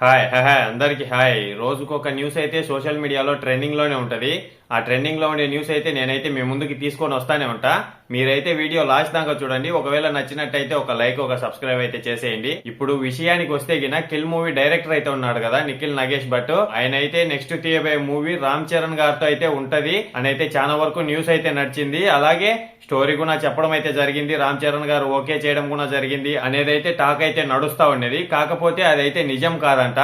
Hi hi hi అందరికి hi రోజుకొక news అయితే సోషల్ మీడియాలో ట్రెండింగ్లోనే ఉంటది. ఆ ట్రెండింగ్లో ఉండే న్యూస్ అయితే నేనైతే మీ ముందుకి తీసుకొని వస్తానే ఉంటా. మీరైతే వీడియో లాస్ట్ దాకా చూడండి. ఒకవేళ నచ్చినట్టయితే ఒక లైక్ ఒక సబ్స్క్రైబ్ అయితే చేసేయండి. ఇప్పుడు విషయానికి వస్తే గిన కిల్ మూవీ డైరెక్టర్ అయితే ఉన్నాడు కదా నిఖిల్ నగేష్ భట్. ఆయన అయితే నెక్స్ట్ తీయబోయే మూవీ రామ్ చరణ్ గారితో అయితే ఉంటది. అని అయితే చాలా వరకు న్యూస్ అయితే నడిచింది. అలాగే స్టోరీ కూడా చెప్పడం అయితే జరిగింది. రామ్ చరణ్ గారు ఓకే చేయడం కూడా జరిగింది. అనేది అయితే టాక్ అయితే నడుస్తా ఉండేది కాకపోతే అదైతే నిజం కాదంట.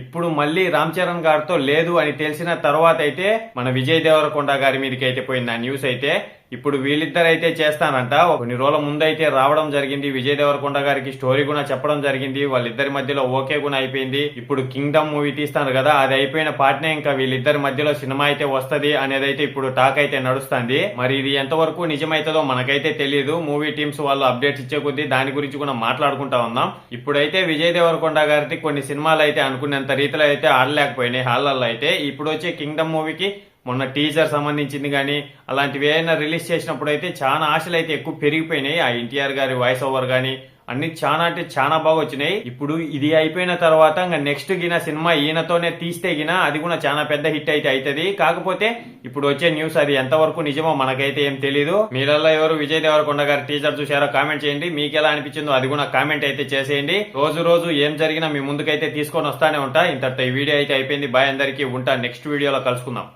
ఇప్పుడు మళ్ళీ రామ్ చరణ్ గారితో లేదు అని తెలిసిన తర్వాత అయితే మన విజయ్ దేవరకొండ గారి మీదకి అయితే పోయింది. ఆ న్యూస్ అయితే ఇప్పుడు వీళ్ళిద్దరు అయితే చేస్తానంట కొన్ని రోజుల ముందు అయితే రావడం జరిగింది. విజయ్ దేవరకొండ గారికి స్టోరీ కూడా చెప్పడం జరిగింది. వాళ్ళిద్దరి మధ్యలో ఓకే కూడా అయిపోయింది. ఇప్పుడు కింగ్డమ్ మూవీ తీస్తాను కదా అది అయిపోయిన పాటనే ఇంకా వీళ్ళిద్దరి మధ్యలో సినిమా అయితే వస్తుంది అనేది అయితే ఇప్పుడు టాక్ అయితే నడుస్తుంది. మరి ఇది ఎంతవరకు నిజమైతుందో మనకైతే తెలియదు మూవీ టీమ్స్ వాళ్ళు అప్డేట్స్ ఇచ్చే కొద్దీ దాని గురించి కూడా మాట్లాడుకుంటా ఉన్నాం. ఇప్పుడైతే విజయ్ దేవరకొండ గారికి కొన్ని సినిమాలు అయితే అనుకున్నంత రీతిలో అయితే ఆడలేకపోయినాయి. హాళ్ళల్లో అయితే ఇప్పుడు వచ్చే కింగ్డమ్ మూవీకి మొన్న టీజర్ సంబంధించింది కానీ అలాంటివి ఏమైనా రిలీజ్ చేసినప్పుడు అయితే చాలా ఆశలు అయితే ఎక్కువ పెరిగిపోయినాయి. ఆ ఎన్టీఆర్ గారి వాయిస్ ఓవర్ కానీ అన్ని చాలా అంటే చాలా బాగా వచ్చినాయి. ఇప్పుడు ఇది అయిపోయిన తర్వాత ఇంకా నెక్స్ట్ గిన సినిమా ఈయనతోనే తీస్తే గిన అది కూడా చాలా పెద్ద హిట్ అయితే అవుతుంది కాకపోతే ఇప్పుడు వచ్చే న్యూస్ అది ఎంతవరకు నిజమో మనకైతే ఏం తెలియదు మీరల్లో ఎవరు విజయ్ దేవరకొండ గారి టీజర్ చూసారో కామెంట్ చేయండి. మీకు ఎలా అనిపించిందో అది కూడా కామెంట్ అయితే చేసేయండి. రోజు రోజు ఏం జరిగినా మీ ముందుకైతే తీసుకొని వస్తానే ఉంటా. ఇంతటితో ఈ వీడియో అయితే అయిపోయింది. బాయ్ అందరికీ ఉంటా. నెక్స్ట్ వీడియోలో కలుసుకుందాం.